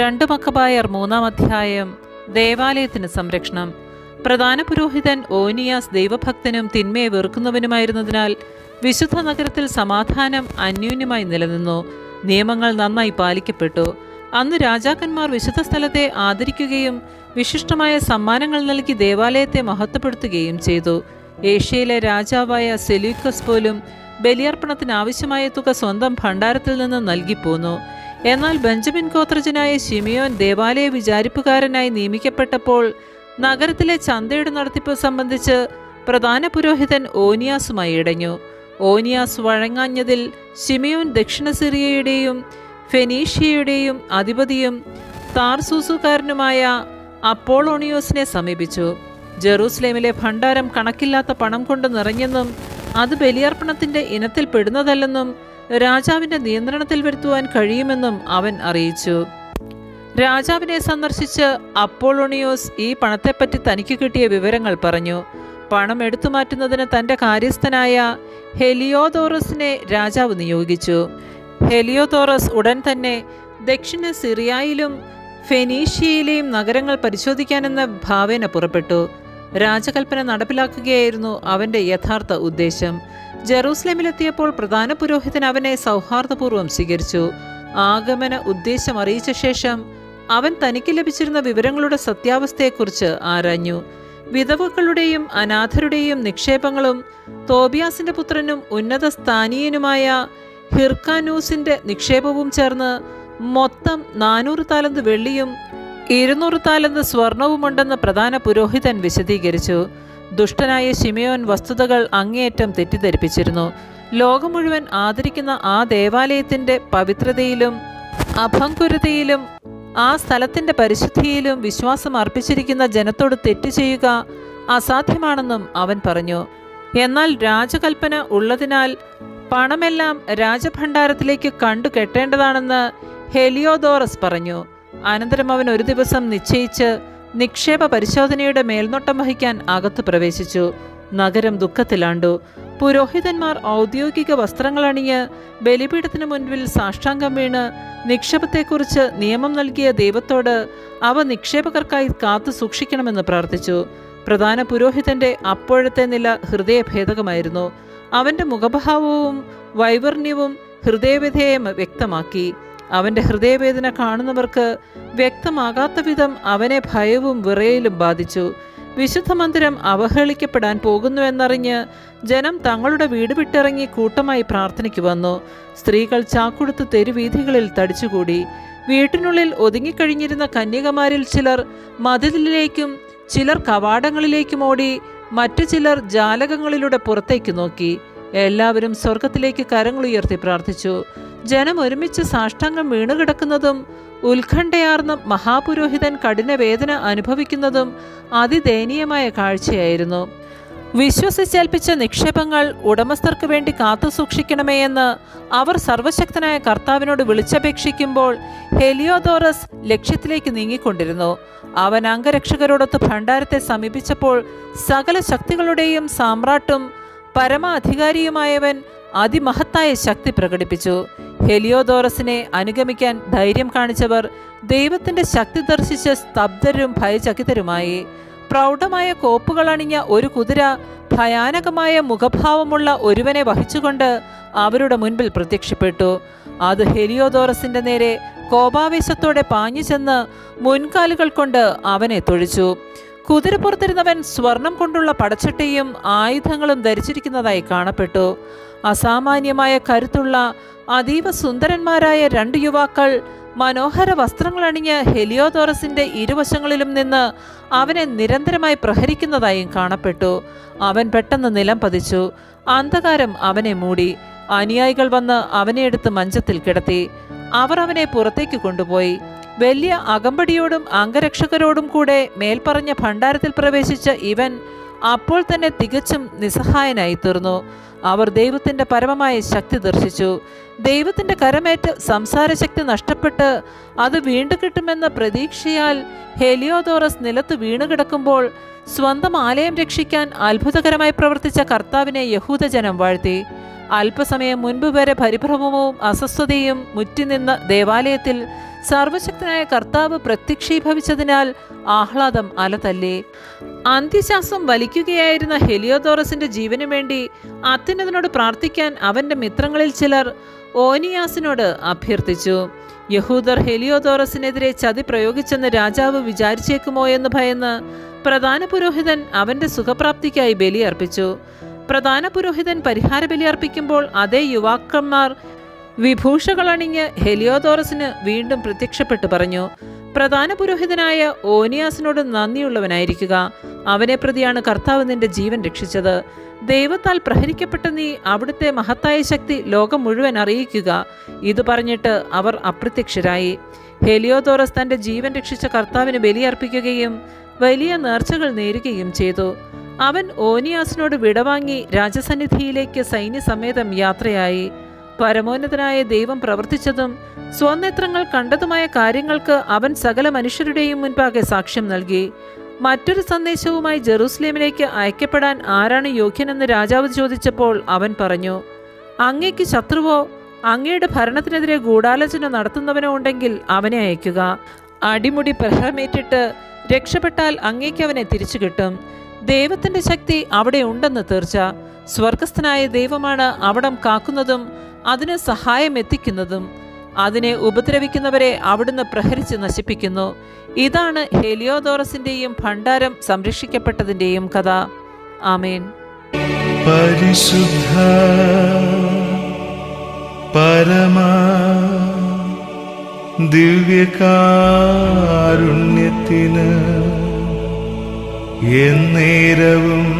രണ്ട് മക്കബായർ മൂന്നാം അധ്യായം ദേവാലയത്തിന് സംരക്ഷണം. പ്രധാന പുരോഹിതൻ ഓനിയാസ് ദൈവഭക്തനും തിന്മയെ വെറുക്കുന്നവനുമായിരുന്നതിനാൽ വിശുദ്ധ നഗരത്തിൽ സമാധാനം അന്യോന്യമായി നിലനിന്നു. നിയമങ്ങൾ നന്നായി പാലിക്കപ്പെട്ടു. അന്ന് രാജാക്കന്മാർ വിശുദ്ധ സ്ഥലത്തെ ആദരിക്കുകയും വിശിഷ്ടമായ സമ്മാനങ്ങൾ നൽകി ദേവാലയത്തെ മഹത്വപ്പെടുത്തുകയും ചെയ്തു. ഏഷ്യയിലെ രാജാവായ സെലൂക്കസ് പോലും ബലിയർപ്പണത്തിന് ആവശ്യമായ തുക സ്വന്തം ഭണ്ഡാരത്തിൽ നിന്ന് നൽകിപ്പോന്നു എന്നാൽ ബെഞ്ചമിൻ ഗോത്രജനായ ഷിമിയോൻ ദേവാലയ വിചാരിപ്പുകാരനായി നിയമിക്കപ്പെട്ടപ്പോൾ നഗരത്തിലെ ചന്തയുടെ നടത്തിപ്പ് സംബന്ധിച്ച് പ്രധാന പുരോഹിതൻ ഓനിയാസുമായി ഇടഞ്ഞു. ഓനിയാസ് വഴങ്ങാഞ്ഞതിൽ ഷിമിയോൻ ദക്ഷിണ സിറിയയുടെയും ഫെനീഷ്യയുടെയും അധിപതിയും താർസൂസുകാരനുമായ അപ്പോളോണിയോസിനെ സമീപിച്ചു. ജെറൂസലേമിലെ ഭണ്ഡാരം കണക്കില്ലാത്ത പണം കൊണ്ട് നിറഞ്ഞെന്നും അത് ബലിയർപ്പണത്തിന്റെ ഇനത്തിൽ പെടുന്നതല്ലെന്നും രാജാവിന്റെ നിയന്ത്രണത്തിൽ വരുത്തുവാൻ കഴിയുമെന്നും അവൻ അറിയിച്ചു. രാജാവിനെ സന്ദർശിച്ച് അപ്പോളോണിയോസ് ഈ പണത്തെപ്പറ്റി തനിക്ക് കിട്ടിയ വിവരങ്ങൾ പറഞ്ഞു. പണം എടുത്തു എടുത്തുമാറ്റുന്നതിന് തന്റെ കാര്യസ്ഥനായ ഹെലിയോതോറസിനെ രാജാവ് നിയോഗിച്ചു. ഹെലിയോതോറസ് ഉടൻ തന്നെ ദക്ഷിണ സിറിയയിലും ഫെനീഷ്യയിലെയും നഗരങ്ങൾ പരിശോധിക്കാനെന്ന ഭാവേന പുറപ്പെട്ടു. രാജകൽപ്പന നടപ്പിലാക്കുകയായിരുന്നു അവന്റെ യഥാർത്ഥ ഉദ്ദേശം. ജെറൂസലേമിലെത്തിയപ്പോൾ പ്രധാന പുരോഹിതൻ അവനെ സൗഹാർദ്ദപൂർവം സ്വീകരിച്ചു. ആഗമന ഉദ്ദേശം അറിയിച്ച ശേഷം അവൻ തനിക്ക് ലഭിച്ചിരുന്ന വിവരങ്ങളുടെ സത്യാവസ്ഥയെക്കുറിച്ച് ആരാഞ്ഞു. വിധവകളുടെയും അനാഥരുടെയും നിക്ഷേപങ്ങളും തോബിയാസിന്റെ പുത്രനും ഉന്നത സ്ഥാനീയനുമായ ഹിർക്കാനൂസിന്റെ നിക്ഷേപവും ചേർന്ന് മൊത്തം നാനൂറ് താലന്ത് വെള്ളിയും ഇരുന്നൂറ് താലന്ത് സ്വർണവുമുണ്ടെന്ന് പ്രധാന പുരോഹിതൻ വിശദീകരിച്ചു. ദുഷ്ടനായ ശിമയോൻ വസ്തുതകൾ അങ്ങേയറ്റം തെറ്റിദ്ധരിപ്പിച്ചിരുന്നു. ലോകം മുഴുവൻ ആദരിക്കുന്ന ആ ദേവാലയത്തിന്റെ പവിത്രതയിലും അഭംകുരതയിലും ആ സ്ഥലത്തിന്റെ പരിശുദ്ധിയിലും വിശ്വാസം അർപ്പിച്ചിരിക്കുന്ന ജനത്തോട് തെറ്റ് ചെയ്യുക അസാധ്യമാണെന്നും അവൻ പറഞ്ഞു. എന്നാൽ രാജകൽപ്പന ഉള്ളതിനാൽ പണമെല്ലാം രാജഭണ്ഡാരത്തിലേക്ക് കണ്ടു കെട്ടേണ്ടതാണെന്ന് ഹെലിയോദോറസ് പറഞ്ഞു. അനന്തരം അവൻ ഒരു ദിവസം നിശ്ചയിച്ച് നിക്ഷേപ പരിശോധനയുടെ മേൽനോട്ടം വഹിക്കാൻ അകത്ത് പ്രവേശിച്ചു. നഗരം ദുഃഖത്തിലാണ്ടു. പുരോഹിതന്മാർ ഔദ്യോഗിക വസ്ത്രങ്ങളണിഞ്ഞ് ബലിപീഠത്തിന് മുൻപിൽ സാഷ്ടാംഗം വീണ് നിക്ഷേപത്തെക്കുറിച്ച് നിയമം നൽകിയ ദൈവത്തോട് അവ നിക്ഷേപകർക്കായി കാത്തു സൂക്ഷിക്കണമെന്ന് പ്രാർത്ഥിച്ചു. പ്രധാന പുരോഹിതന്റെ അപ്പോഴത്തെ നില ഹൃദയഭേദകമായിരുന്നു. അവന്റെ മുഖഭാവവും വൈവർണ്യവും ഹൃദയവിധേയം വ്യക്തമാക്കി. അവന്റെ ഹൃദയവേദന കാണുന്നവർക്ക് വ്യക്തമാകാത്ത വിധം അവനെ ഭയവും വിറയലും ബാധിച്ചു. വിശുദ്ധ മന്ദിരം അവഹേളിക്കപ്പെടാൻ പോകുന്നുവെന്നറിഞ്ഞ് ജനം തങ്ങളുടെ വീട് വിട്ടിറങ്ങി കൂട്ടമായി പ്രാർത്ഥനയ്ക്ക് വന്നു. സ്ത്രീകൾ ചാക്കുടുത്ത് തെരുവീഥികളിൽ തടിച്ചുകൂടി. വീട്ടിനുള്ളിൽ ഒതുങ്ങിക്കഴിഞ്ഞിരുന്ന കന്യകമാരിൽ ചിലർ മതിലിലേക്കും ചിലർ കവാടങ്ങളിലേക്കും ഓടി മറ്റു ചിലർ ജാലകങ്ങളിലൂടെ പുറത്തേക്ക് നോക്കി. എല്ലാവരും സ്വർഗത്തിലേക്ക് കരങ്ങളുയർത്തി പ്രാർത്ഥിച്ചു. ജനം ഒരുമിച്ച് സാഷ്ടാംഗം വീണുകിടക്കുന്നതും ഉത്കണ്ഠയാർന്ന മഹാപുരോഹിതൻ കഠിന വേദന അനുഭവിക്കുന്നതും അതിദയനീയമായ കാഴ്ചയായിരുന്നു. വിശ്വസിച്ചേൽപ്പിച്ച നിക്ഷേപങ്ങൾ ഉടമസ്ഥർക്ക് വേണ്ടി കാത്തു സൂക്ഷിക്കണമേ എന്ന് അവർ സർവശക്തനായ കർത്താവിനോട് വിളിച്ചപേക്ഷിക്കുമ്പോൾ ഹെലിയോദോറസ് ലക്ഷ്യത്തിലേക്ക് നീങ്ങിക്കൊണ്ടിരുന്നു. അവൻ അംഗരക്ഷകരോടൊത്ത് ഭണ്ഡാരത്തെ സമീപിച്ചപ്പോൾ സകല ശക്തികളുടെയും സാമ്രാട്ടും പരമാധികാരിയുമായവൻ അതിമഹത്തായ ശക്തി പ്രകടിപ്പിച്ചു. ഹെലിയോദോറസിനെ അനുഗമിക്കാൻ ധൈര്യം കാണിച്ചവർ ദൈവത്തിന്റെ ശക്തി ദർശിച്ച് സ്തബ്ധരും ഭയചകിതരുമായി. പ്രൗഢമായ കോപ്പുകൾ അണിഞ്ഞ ഒരു കുതിര ഭയാനകമായ മുഖഭാവമുള്ള ഒരുവനെ വഹിച്ചുകൊണ്ട് അവരുടെ മുൻപിൽ പ്രത്യക്ഷപ്പെട്ടു. അത് ഹെലിയോദോറസിന്റെ നേരെ കോപാവേശത്തോടെ പാഞ്ഞു ചെന്ന് മുൻകാലുകൾ കൊണ്ട് അവനെ തൊഴിച്ചു. കുതിര പുറത്തിരുന്നവൻ സ്വർണം കൊണ്ടുള്ള പടച്ചട്ടയും ആയുധങ്ങളും ധരിച്ചിരിക്കുന്നതായി കാണപ്പെട്ടു. അസാമാന്യമായ കരുത്തുള്ള അതീവ സുന്ദരന്മാരായ രണ്ട് യുവാക്കൾ മനോഹര വസ്ത്രങ്ങളണിഞ്ഞ് ഹെലിയോതോറസിന്റെ ഇരുവശങ്ങളിലും നിന്ന് അവനെ നിരന്തരമായി പ്രഹരിക്കുന്നതായും കാണപ്പെട്ടു. അവൻ പെട്ടെന്ന് നിലം പതിച്ചു. അന്ധകാരം അവനെ മൂടി. അനുയായികൾ വന്ന് അവനെ എടുത്ത് മഞ്ചത്തിൽ കിടത്തി. അവർ അവനെ പുറത്തേക്ക് കൊണ്ടുപോയി. വലിയ അകമ്പടിയോടും അംഗരക്ഷകരോടും കൂടെ മേൽപ്പറഞ്ഞ ഭണ്ഡാരത്തിൽ പ്രവേശിച്ച ഇവൻ അപ്പോൾ തന്നെ തികച്ചും നിസ്സഹായനായി തീർന്നു. അവർ ദൈവത്തിന്റെ പരമമായ ശക്തി ദർശിച്ചു. ദൈവത്തിന്റെ കരമേറ്റ് സംസാരശക്തി നഷ്ടപ്പെട്ട് അത് വീണ്ടു കിട്ടുമെന്ന പ്രതീക്ഷയാൽ ഹെലിയോദോറസ് നിലത്ത് വീണുകിടക്കുമ്പോൾ സ്വന്തം ആലയം രക്ഷിക്കാൻ അത്ഭുതകരമായി പ്രവർത്തിച്ച കർത്താവിനെ യഹൂദജനം വാഴ്ത്തി. അല്പസമയം മുൻപ് വരെ പരിഭ്രമവും അസ്വസ്ഥതയും മുറ്റിനിന്ന ദേവാലയത്തിൽ സർവശക്തനായ കർത്താവ് പ്രത്യക്ഷീഭവിച്ചതിനാൽ ആഹ്ലാദം അലതല്ലേ? അന്ത്യശ്വാസം വലിക്കുകയായിരുന്ന ഹെലിയോദോറസിന്റെ ജീവനു വേണ്ടി അത്യുന്നതനോട് പ്രാർത്ഥിക്കാൻ അവന്റെ മിത്രങ്ങളിൽ ചിലർ ഓനിയാസിനോട് അഭ്യർത്ഥിച്ചു. യഹൂദർ ഹെലിയോദോറസിനെതിരെ ചതി പ്രയോഗിച്ചെന്ന് രാജാവ് വിചാരിച്ചേക്കുമോ എന്ന് ഭയന്ന് പ്രധാന പുരോഹിതൻ അവന്റെ സുഖപ്രാപ്തിക്കായി ബലിയർപ്പിച്ചു. പ്രധാന പുരോഹിതൻ പരിഹാര ബലിയർപ്പിക്കുമ്പോൾ അതേ യുവാക്കന്മാർ വിഭൂഷകളണിഞ്ഞ് ഹെലിയോദോറസിന് വീണ്ടും പ്രത്യക്ഷപ്പെട്ടു പറഞ്ഞു പ്രധാന പുരോഹിതനായ ഓനിയാസിനോട് നന്ദിയുള്ളവനായിരിക്കുക. അവനെ പ്രതിയാണ് കർത്താവ് നിന്റെ ജീവൻ രക്ഷിച്ചത്. ദൈവത്താൽ പ്രഹരിക്കപ്പെട്ട നീ അവിടുത്തെ മഹത്തായ ശക്തി ലോകം മുഴുവൻ അറിയിക്കുക. ഇത് പറഞ്ഞിട്ട് അവർ അപ്രത്യക്ഷരായി. ഹെലിയോദോറസ് തന്റെ ജീവൻ രക്ഷിച്ച കർത്താവിന് ബലിയർപ്പിക്കുകയും വലിയ നേർച്ചകൾ നേരുകയും ചെയ്തു. അവൻ ഓനിയാസിനോട് വിടവാങ്ങി രാജസന്നിധിയിലേക്ക് സൈന്യസമേതം യാത്രയായി. പരമോന്നതനായ ദൈവം പ്രവർത്തിച്ചതും സ്വനേത്രങ്ങൾ കണ്ടതുമായ കാര്യങ്ങൾക്ക് അവൻ സകല മനുഷ്യരുടെയും മുൻപാകെ സാക്ഷ്യം നൽകി. മറ്റൊരു സന്ദേശവുമായി ജെറൂസലേമിലേക്ക് അയക്കപ്പെടാൻ ആരാണ് യോഗ്യനെന്ന് രാജാവ് ചോദിച്ചപ്പോൾ അവൻ പറഞ്ഞു അങ്ങയ്ക്ക് ശത്രുവോ? അങ്ങയുടെ ഭരണത്തിനെതിരെ ഗൂഢാലോചന നടത്തുന്നവനോ ഉണ്ടെങ്കിൽ അവനെ അയക്കുക. അടിമുടി പ്രഹരമേറ്റിട്ട് രക്ഷപ്പെട്ടാൽ അങ്ങേക്ക് അവനെ തിരിച്ചു കിട്ടും ദൈവത്തിന്റെ ശക്തി അവിടെ ഉണ്ടെന്ന് തീർച്ച. സ്വർഗസ്ഥനായ ദൈവമാണ് അവിടം കാക്കുന്നതും അതിന് സഹായം എത്തിക്കുന്നതും. അതിനെ ഉപദ്രവിക്കുന്നവരെ അവിടുന്ന് പ്രഹരിച്ച് നശിപ്പിക്കുന്നു. ഇതാണ് ഹെലിയോദോറസിന്റെയും ഭണ്ഡാരം സംരക്ഷിക്കപ്പെട്ടതിന്റെയും കഥ. ആമേൻ. പരിശുദ്ധ പരമാ ദിവ്യകാരുണ്യത്തിന് എന്നേരവും